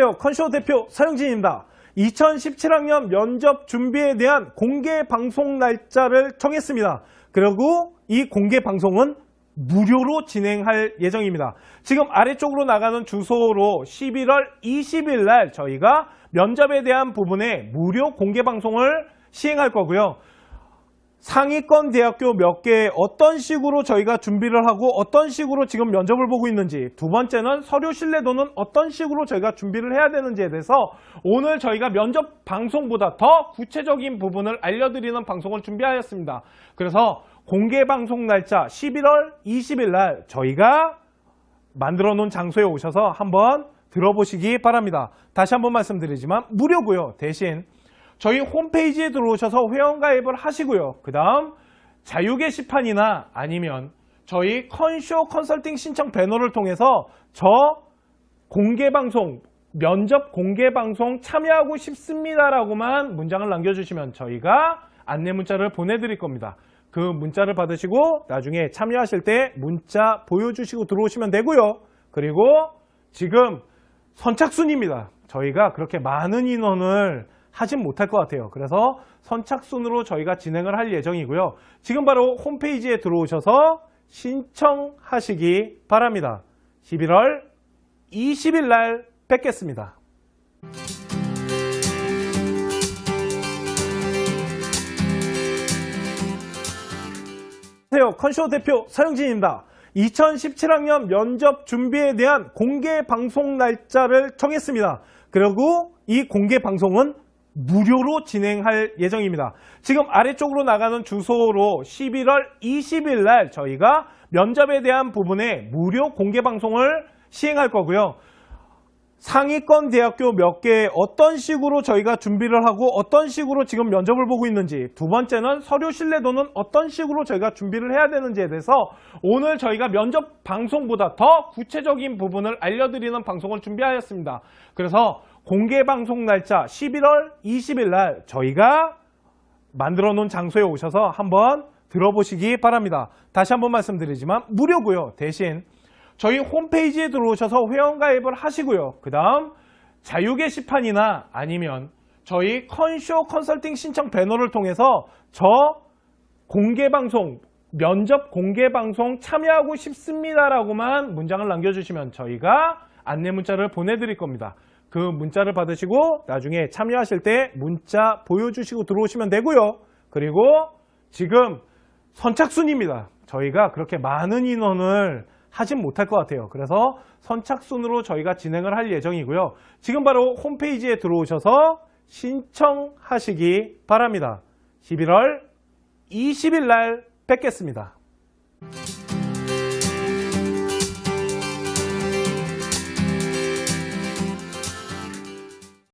안녕하세요. 컨쇼 대표 서영진입니다. 2017학년 면접 준비에 대한 공개 방송 날짜를 정했습니다. 그리고 이 공개 방송은 무료로 진행할 예정입니다. 지금 아래쪽으로 나가는 주소로 11월 20일 날 저희가 면접에 대한 부분에 무료 공개 방송을 시행할 거고요. 상위권 대학교 몇 개 어떤 식으로 저희가 준비를 하고 어떤 식으로 지금 면접을 보고 있는지 두 번째는 서류 신뢰도는 어떤 식으로 저희가 준비를 해야 되는지에 대해서 오늘 저희가 면접 방송보다 더 구체적인 부분을 알려드리는 방송을 준비하였습니다. 그래서 공개 방송 날짜 11월 20일 날 저희가 만들어 놓은 장소에 오셔서 한번 들어보시기 바랍니다. 다시 한번 말씀드리지만 무료고요. 대신 저희 홈페이지에 들어오셔서 회원가입을 하시고요. 그 다음 자유 게시판이나 아니면 저희 컨쇼 컨설팅 신청 배너를 통해서 저 공개 방송, 면접 공개 방송 참여하고 싶습니다라고만 문장을 남겨주시면 저희가 안내 문자를 보내드릴 겁니다. 그 문자를 받으시고 나중에 참여하실 때 문자 보여주시고 들어오시면 되고요. 그리고 지금 선착순입니다. 저희가 그렇게 많은 인원을 하진 못할 것 같아요. 그래서 선착순으로 저희가 진행을 할 예정이고요. 지금 바로 홈페이지에 들어오셔서 신청하시기 바랍니다. 11월 20일 날 뵙겠습니다. 안녕하세요. 컨쇼 대표 서영진입니다. 2017학년 면접 준비에 대한 공개 방송 날짜를 정했습니다. 그리고 이 공개 방송은 무료로 진행할 예정입니다. 지금 아래쪽으로 나가는 주소로 11월 20일 날 저희가 면접에 대한 부분에 무료 공개 방송을 시행할 거고요. 상위권 대학교 몇 개 어떤 식으로 저희가 준비를 하고 어떤 식으로 지금 면접을 보고 있는지 두 번째는 서류 신뢰도는 어떤 식으로 저희가 준비를 해야 되는지에 대해서 오늘 저희가 면접 방송보다 더 구체적인 부분을 알려드리는 방송을 준비하였습니다. 그래서 공개 방송 날짜 11월 20일 날 저희가 만들어 놓은 장소에 오셔서 한번 들어보시기 바랍니다. 다시 한번 말씀드리지만 무료고요. 대신 저희 홈페이지에 들어오셔서 회원가입을 하시고요. 그 다음 자유 게시판이나 아니면 저희 컨쇼 컨설팅 신청 배너를 통해서 저 공개 방송, 면접 공개 방송 참여하고 싶습니다라고만 문장을 남겨주시면 저희가 안내 문자를 보내드릴 겁니다. 그 문자를 받으시고 나중에 참여하실 때 문자 보여주시고 들어오시면 되고요. 그리고 지금 선착순입니다. 저희가 그렇게 많은 인원을 하진 못할 것 같아요. 그래서 선착순으로 저희가 진행을 할 예정이고요. 지금 바로 홈페이지에 들어오셔서 신청하시기 바랍니다. 11월 20일 날 뵙겠습니다.